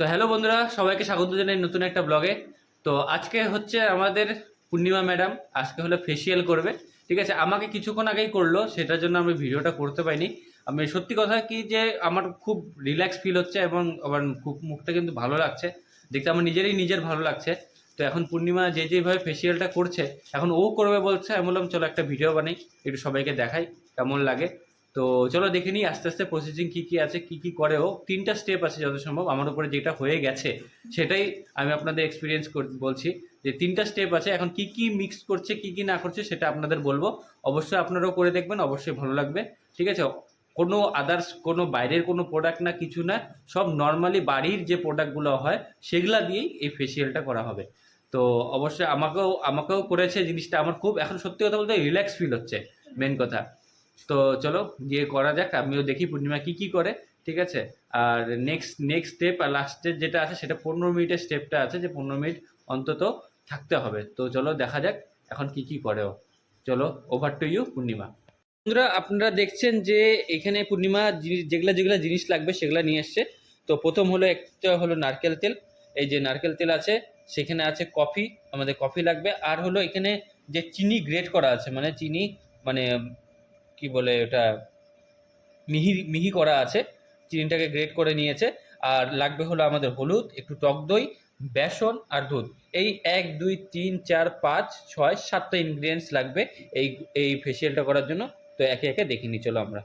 তো হ্যালো বন্ধুরা, সবাইকে স্বাগত জানাই নতুন একটা ব্লগে তো আজকে হচ্ছে আমাদের পূর্ণিমা ম্যাডাম আজকে হলো ফেসিয়াল করবে। ঠিক আছে, আমাকে কিছুক্ষণ আগেই করল, সেটার জন্য আমি ভিডিওটা করতে পারিনি। আমি সত্যি কথা কি যে আমার খুব রিল্যাক্স ফিল হচ্ছে এবং আমার খুব মুখটা কিন্তু ভালো লাগছে। দেখতে আমার নিজেরই নিজের ভালো লাগছে। তো এখন পূর্ণিমা যে যেভাবে ফেসিয়ালটা করছে, এখন ও করবে বলছে, আমি বললাম, চলো একটা ভিডিও বানাই, একটু সবাইকে দেখাই, কেমন লাগে? তো চলো দেখে নিই আস্তে আস্তে প্রসেসিং কী কী আছে, কী কী করে ও। তিনটা স্টেপ আছে যত সম্ভব, আমার উপরে যেটা হয়ে গেছে, সেটাই আমি আপনাদের এক্সপিরিয়েন্স বলছি। যে তিনটা স্টেপ আছে, এখন কি কি মিক্স করছে, কি কি না করছে, সেটা আপনাদের বলব। অবশ্যই আপনারাও করে দেখবেন, অবশ্যই ভালো লাগবে। ঠিক আছে? কোনো আদার্স কোনো বাইরের কোনো প্রোডাক্ট না, কিছু না, সব নর্মালি বাড়ির যে প্রোডাক্টগুলো হয়, সেগুলা দিয়েই এই ফেসিয়ালটা করা হবে। তো অবশ্যই আমাকেও আমাকেও করেছে জিনিসটা, আমার খুব, এখন সত্যি কথা বলতে রিল্যাক্স ফিল হচ্ছে মেন কথা। তো চলো গিয়ে করা যাক, আমিও দেখি পূর্ণিমা কি কি করে, ঠিক আছে? আর নেক্সট নেক্সট স্টেপ আর লাস্টের যেটা আছে সেটা পনেরো মিনিটের স্টেপটা আছে যে পনেরো মিনিট অন্তত থাকতে হবে। তো চলো দেখা যাক এখন কি কি করে ও। চলো ওভার টু ইউ পূর্ণিমা। বন্ধুরা, আপনারা দেখছেন যে এখানে পূর্ণিমা যেগুলা যেগুলা জিনিস লাগবে সেগুলো নিয়ে এসছে। তো প্রথম হলো একটা হলো নারকেল তেল। এই যে নারকেল তেল আছে, সেখানে আছে কফি, আমাদের কফি লাগবে। আর হলো এখানে যে চিনি গ্রেট করা আছে মানে চিনি মানে কি বলে ওটা, মিহি মিহি করা আছে। চিনিটাকে গ্রেট করে নিয়েছে। আর লাগবে হলো আমাদের হলুদ, একটু টক দই, বেসন আর দুধ। এই এক, দুই, তিন, চার, পাঁচ, ছয়, সাতটা ইনগ্রিডিয়েন্টস লাগবে এই এই ফেসিয়ালটা করার জন্য। তো একে একে দেখে নিই, চলো আমরা।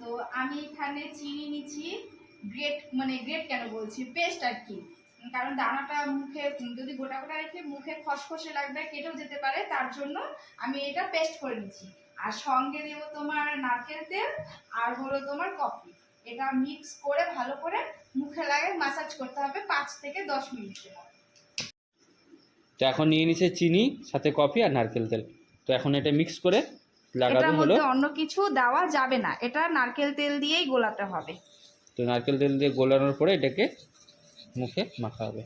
তো আমি এখানে চিনি নিচ্ছি। গ্রেট মানে গ্রেট কেন বলছি? পেস্ট আর কি। কারণ দানাটা মুখে, যদি গোটা গোটা রেখে মুখে খসখসে লাগবে, কেটেও যেতে পারে। তার জন্য আমি এটা পেস্ট করে নিচ্ছি। আর সঙ্গে দেব তোমার নারকেল তেল আর হলো তোমার কফি। এটা মিক্স করে ভালো করে মুখে লাগে মাসাজ করতে হবে পাঁচ থেকে দশ মিনিটের মতো। তো এখন নিয়ে নিছে চিনি সাথে কফি আর নারকেল তেল। তো এখন এটা মিক্স করে লাগানো হলো। অন্য কিছু দেওয়া যাবে না। এটা নারকেল তেল দিয়েই গোলাতে হবে। তো নারকেল তেল দিয়ে গোলানোর পরে এটাকে মুখে মাখা হবে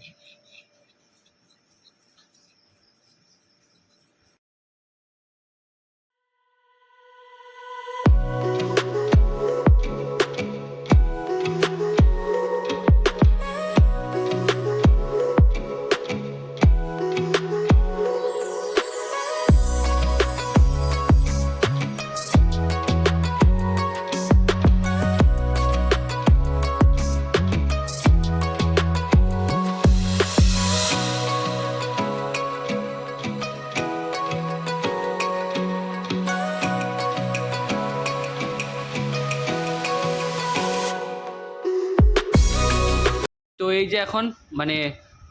তো যে এখন মানে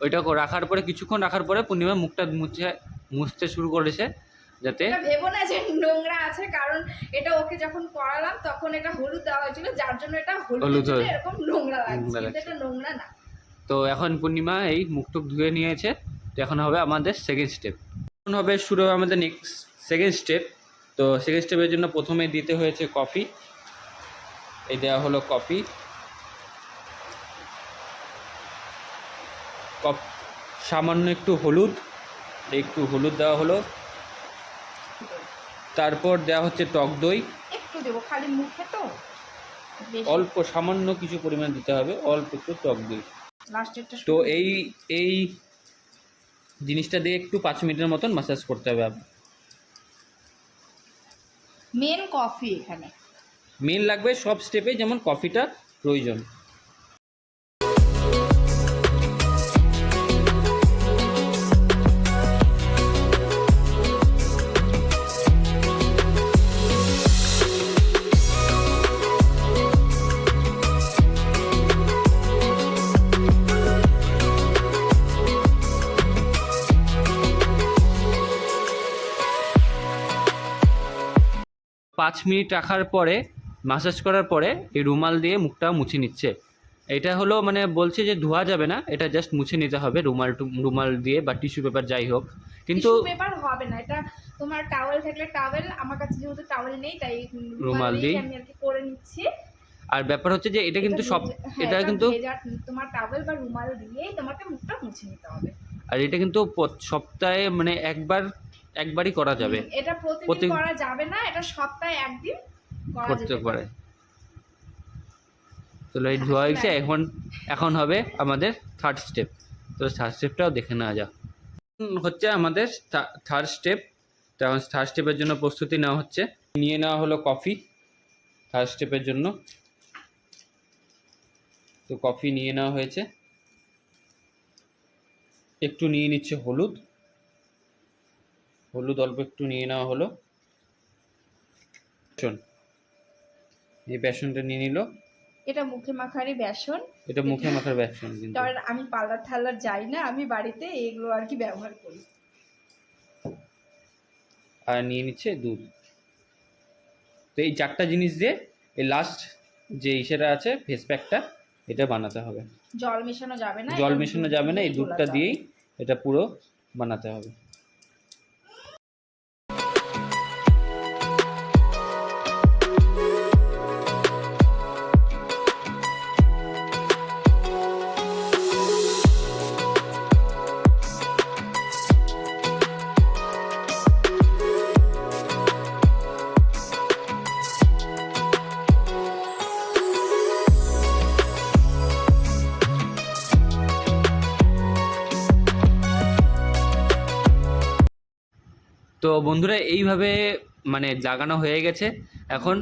ওইটা রাখার পরে কিছুক্ষণ রাখার পরে পূর্ণিমা মুখটা মুছে মুছতে শুরু করেছে যাতে ভেবো না যে নোংরা আছে কারণ এটা ওকে যখন করালাম তখন এটা হলুদ দেওয়া হয়েছিল যার জন্য এটা হলুদ হয়ে- এরকম নোংরা লাগছে। এটা নোংরা না। তো এখন পূর্ণিমা এই মুখটুক ধুয়ে নিয়েছে তো এখন হবে আমাদের সেকেন্ড স্টেপ এখন হবে শুরু হবে আমাদের নেক্সট সেকেন্ড স্টেপ তো সেকেন্ড স্টেপের জন্য প্রথমে দিতে হয়েছে কফি। এই দেওয়া হলো কফি। কফ সামান্য একটু হলুদ একটু হলুদ দেওয়া হলো। তারপর দেওয়া হচ্ছে টক দই। একটু দেবো খালি মুখে তো। অল্প সামান্য কিছু পরিমাণ দিতে হবে অল্প একটু টক দই। তো এই এই জিনিসটা দিয়ে একটু পাঁচ মিনিটের মতন মাসাজ করতে হবে আপনি মেন কফি এখানে। মেন লাগবে সব স্টেপে যেমন কফিটা প্রয়োজন। পাঁচ মিনিট রাখার পরে মাসাজ করার পরে এই রুমাল দিয়ে মুখটা মুছে নিচ্ছে। এটা হলো মানে বলছে যে ধোয়া যাবে না এটা জাস্ট মুছে নিতে হবে রুমাল রুমাল দিয়ে বা টিস্যু পেপার যাই হোক। কিন্তু পেপার হবে না এটা তোমার টাওয়েল থাকলে টাওয়েল আমার কাছে যেহেতু টাওয়েল নেই তাই রুমাল দিয়ে। দিয়ে- আমি আর কি করে নিচ্ছি। আর ব্যাপার হচ্ছে যে এটা কিন্তু সব হ্যাঁ, এটা কিন্তু তোমার টাওয়েল বা রুমাল দিয়েই তোমাকে মুখটা মুছে নিতে হবে। আর এটা কিন্তু সপ্তাহে মানে একবার একবারই করা যাবে। এটা প্রতিদিন প্রতি- করা যাবে না এটা সপ্তাহে একদিন করতে পারে। তো লাইট ধোয়া হয়েছে এখন এখন হবে আমাদের থার্ড স্টেপ তো থার্ড স্টেপটাও দেখে নেওয়া যাক। হচ্ছে আমাদের থার্ড স্টেপ তো এখন থার্ড স্টেপের জন্য প্রস্তুতি নেওয়া হচ্ছে। নিয়ে নেওয়া হলো কফি থার্ড স্টেপের জন্য। তো কফি নিয়ে নেওয়া হয়েছে। একটু নিয়ে নিচ্ছে হলুদ। হলুদ অল্প একটু নিয়ে নেওয়া হলো। বেসন। এই বেসনটা নিয়ে নিল। এটা মুখে মাখারই বেসন। এটা মুখে মাখার বেসন কিন্তু। কারণ আমি পার্লার ঠাল্লার যাই না আমি বাড়িতে এগুলো আর কি ব্যবহার করি। আর নিয়ে নিচ্ছে দুধ। তো এই চারটা জিনিস দিয়ে এই লাস্ট যে ইসেটা আছে ফেস প্যাকটা এটা বানাতে হবে। জল মেশানো যাবে না জল মেশানো যাবে না এই দুধটা দিয়েই এটা পুরো বানাতে হবে। তো বন্ধুরা এইভাবে মানে জাগানো হয়ে গেছে। এখন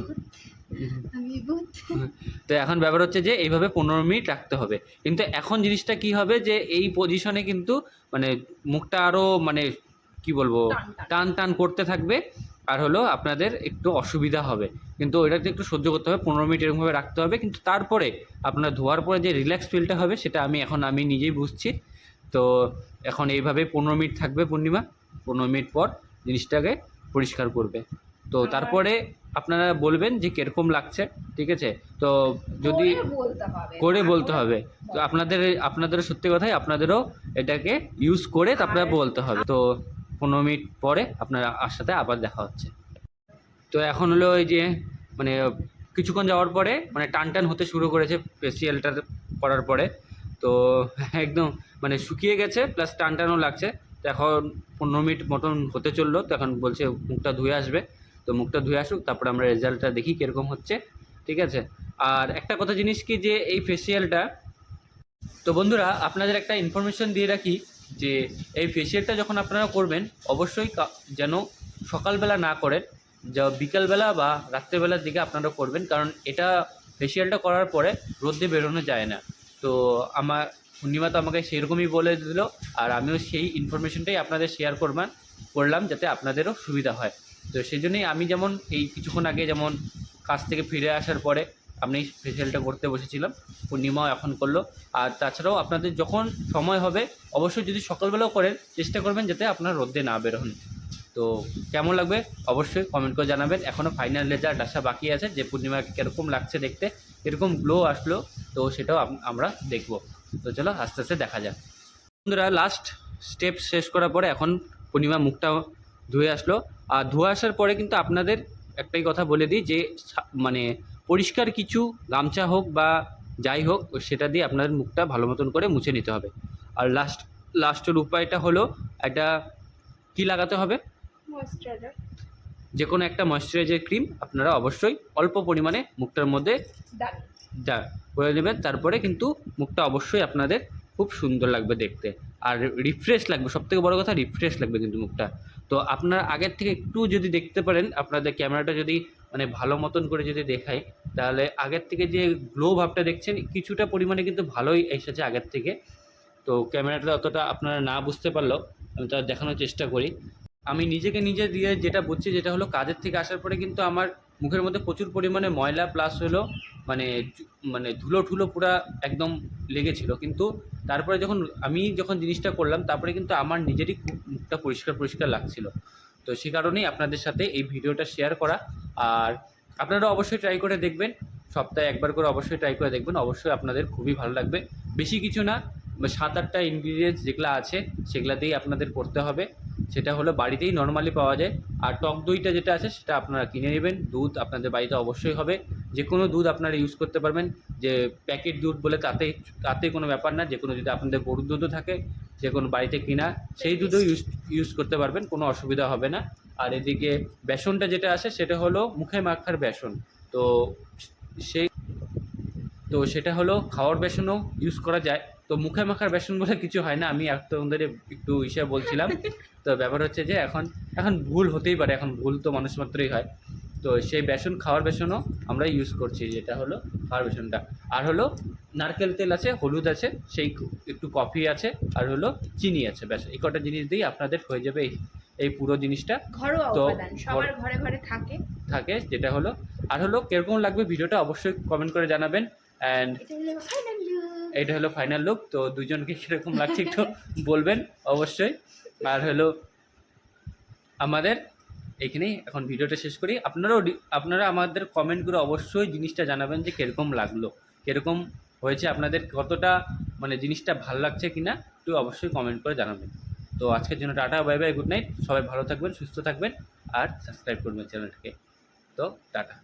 তো এখন ব্যাপার হচ্ছে যে এইভাবে পনেরো মিনিট রাখতে হবে। কিন্তু এখন জিনিসটা কি হবে যে এই পজিশনে কিন্তু মানে মুখটা আরও মানে কি বলব টান টান। টান টান করতে থাকবে। আর হলো আপনাদের একটু অসুবিধা হবে। কিন্তু ওইটাতে একটু সহ্য করতে হবে পনেরো মিনিট এরকমভাবে রাখতে হবে। কিন্তু তারপরে আপনার ধোয়ার পরে যে রিল্যাক্স ফিলটা হবে সেটা আমি এখন আমি নিজেই বুঝছি। তো এখন এইভাবে পনেরো মিনিট থাকবে পূর্ণিমা। পনেরো মিনিট পর জিনিসটাকে পরিষ্কার করবে। তো তারপরে আপনারা বলবেন যে কীরকম লাগছে ঠিক আছে? তো যদি করে বলতে হবে। হবে। তো আপনাদের আপনাদের সত্যি কথাই আপনাদেরও এটাকে ইউজ করে তারপরে বলতে হবে। তো পনেরো মিনিট পরে আপনার আর সাথে আবার দেখা হচ্ছে। তো এখন হলো ওই যে মানে কিছুক্ষণ যাওয়ার পরে মানে টান টান হতে শুরু করেছে ফেসিয়ালটা করার পরে। তো একদম মানে শুকিয়ে গেছে প্লাস টান টানও লাগছে। এখন পনেরো মিনিট মতন হতে চলল, তো এখন বলছে মুখটা ধুয়ে আসবে। তো মুখটা ধুয়ে আসুক, তারপরে আমরা রেজাল্টটা দেখি কীরকম হচ্ছে, ঠিক আছে? আর একটা কথা জিনিস কি যে এই ফেসিয়ালটা তো বন্ধুরা, আপনাদের একটা ইনফরমেশন দিয়ে রাখি যে এই ফেসিয়ালটা যখন আপনারা করবেন, অবশ্যই যেন সকালবেলা না করেন, যা বিকালবেলা বা রাত্রেবেলার দিকে আপনারা করবেন, কারণ এটা ফেসিয়ালটা করার পরে রোদে বেরোনো যায় না। তো আমার পূর্ণিমা তো আমাকে সেরকমই বলে দিল, আর আমিও সেই ইনফরমেশনটাই আপনাদের শেয়ার করবেন করলাম যাতে আপনাদেরও সুবিধা হয়। তো সেই জন্যই আমি যেমন এই কিছুক্ষণ আগে যেমন কাজ থেকে ফিরে আসার পরে আমি ফেসিয়ালটা করতে বসেছিলাম, পূর্ণিমাও এখন করল। আর তাছাড়াও আপনাদের যখন সময় হবে, অবশ্যই যদি সকালবেলাও করেন, চেষ্টা করবেন যাতে আপনার রোদে না বেরোন তো কেমন লাগবে অবশ্যই কমেন্ট করে জানাবেন। এখনও ফাইনাল রেজাল্ট আসা বাকি আছে, যে পূর্ণিমাকে কীরকম লাগছে দেখতে এরকম গ্লো আসলো, তো সেটাও আমরা দেখব। তো চলো আস্তে আস্তে দেখা যাক বন্ধুরা লাস্ট স্টেপ শেষ করার পরে এখন পূর্ণিমা মুখটা ধুয়ে আসলো আর ধুয়ে আসার পরে কিন্তু আপনাদের একটাই কথা বলে দিই যে মানে পরিষ্কার কিছু গামছা হোক বা যাই হোক সেটা দিয়ে আপনাদের মুখটা ভালো মতন করে মুছে নিতে হবে আর লাস্ট লাস্টের উপায়টা হলো একটা কি লাগাতে হবে। যে কোনো একটা ময়শ্চারাইজার ক্রিম আপনারা অবশ্যই অল্প পরিমাণে মুখটার মধ্যে। যা করে নেবেন। তারপরে কিন্তু মুখটা অবশ্যই আপনাদের খুব সুন্দর লাগবে দেখতে। আর রিফ্রেশ লাগবে, সবথেকে বড় কথা রিফ্রেশ লাগবে কিন্তু মুখটা। তো আপনারা আগের থেকে একটু যদি দেখতে পারেন, আপনাদের ক্যামেরাটা যদি মানে ভালো মতন করে যদি দেখায় তাহলে আগের থেকে যে গ্লো ভাবটা দেখছেন, কিছুটা পরিমাণে কিন্তু ভালোই এসেছে আগের থেকে। তো ক্যামেরাটা অতটা আপনারা না বুঝতে পারলেও আমি তা দেখানোর চেষ্টা করি। আমি নিজেকে নিজে দিয়ে যেটা বুঝছি, যেটা হলো কাজের থেকে আসার পরে কিন্তু আমার মুখের মধ্যে প্রচুর পরিমাণে ময়লা প্লাস হলো মানে মানে ধুলো ঠুলো পুরা একদম লেগেছিল। কিন্তু তারপরে যখন আমি যখন জিনিসটা করলাম, তারপরে কিন্তু আমার নিজেরই মুখটা পরিষ্কার পরিষ্কার লাগছিল। তো সে কারণেই আপনাদের সাথে এই ভিডিওটা শেয়ার করা। আর আপনারা অবশ্যই ট্রাই করে দেখবেন। সপ্তাহে একবার করে অবশ্যই ট্রাই করে দেখবেন। অবশ্যই আপনাদের খুবই ভালো লাগবে। বেশি কিছু না, সাত আটটা ইনগ্রিডিয়েন্টস যেগুলো আছে সেগুলা দিয়েই আপনাদের করতে হবে। সেটা হলো বাড়িতেই নর্মালি পাওয়া যায়। আর টক দইটা যেটা আছে সেটা আপনারা কিনে নেবেন। দুধ আপনাদের বাড়িতে অবশ্যই হবে। যে কোনো দুধ আপনারা ইউজ করতে পারবেন। যে প্যাকেট দুধ বলে তাতে তাতে কোনো ব্যাপার না। যে কোনো যদি আপনাদের গরুর দুধও থাকে যে কোনো বাড়িতে কিনা সেই দুধও ইউজ ইউজ করতে পারবেন। কোনো অসুবিধা হবে না। আর এদিকে বেসনটা যেটা আছে সেটা হলো মুখে মাখার বেসন। তো সেই তো তো সেটা হলো খাওয়ার বেসনও ইউজ করা যায়। তো মুখে মাখার বেসন বলে কিছু হয় না আমি তোমাদের একটু ইসে বলছিলাম। তো ব্যাপার হচ্ছে যে এখন এখন ভুল হতেই পারে এখন ভুল তো মানুষ মাত্রই হয়। তো সেই বেসন খাওয়ার বেসনও আমরা ইউজ করছি যেটা হলো খাওয়ার বেসনটা। আর হলো নারকেল তেল আছে হলুদ আছে সেই একটু কফি আছে আর হলো চিনি আছে ব্যাস। এই কটা জিনিস দিয়েই আপনাদের হয়ে যাবে এই এই পুরো জিনিসটা। তো সবার ঘরে ঘরে থাকে। থাকে যেটা হলো। আর হলো কীরকম লাগবে ভিডিওটা অবশ্যই কমেন্ট করে জানাবেন। অ্যান্ড এটা হলো ফাইনাল লুক তো দুজনকে কীরকম লাগছে একটু বলবেন অবশ্যই। আর হলো আমাদের, এখানেই এখন ভিডিওটা শেষ করি। আপনারাও আপনারা আমাদের কমেন্ট করে অবশ্যই জিনিসটা জানাবেন যে কীরকম লাগল, কীরকম হয়েছে, আপনাদের কতটা মানে জিনিসটা ভালো লাগছে কি না একটু অবশ্যই কমেন্ট করে জানাবেন। তো আজকের জন্য tata bye bye good night সবাই ভালো থাকবেন, সুস্থ থাকবেন, আর সাবস্ক্রাইব করবেন চ্যানেলটাকে তো টাটা।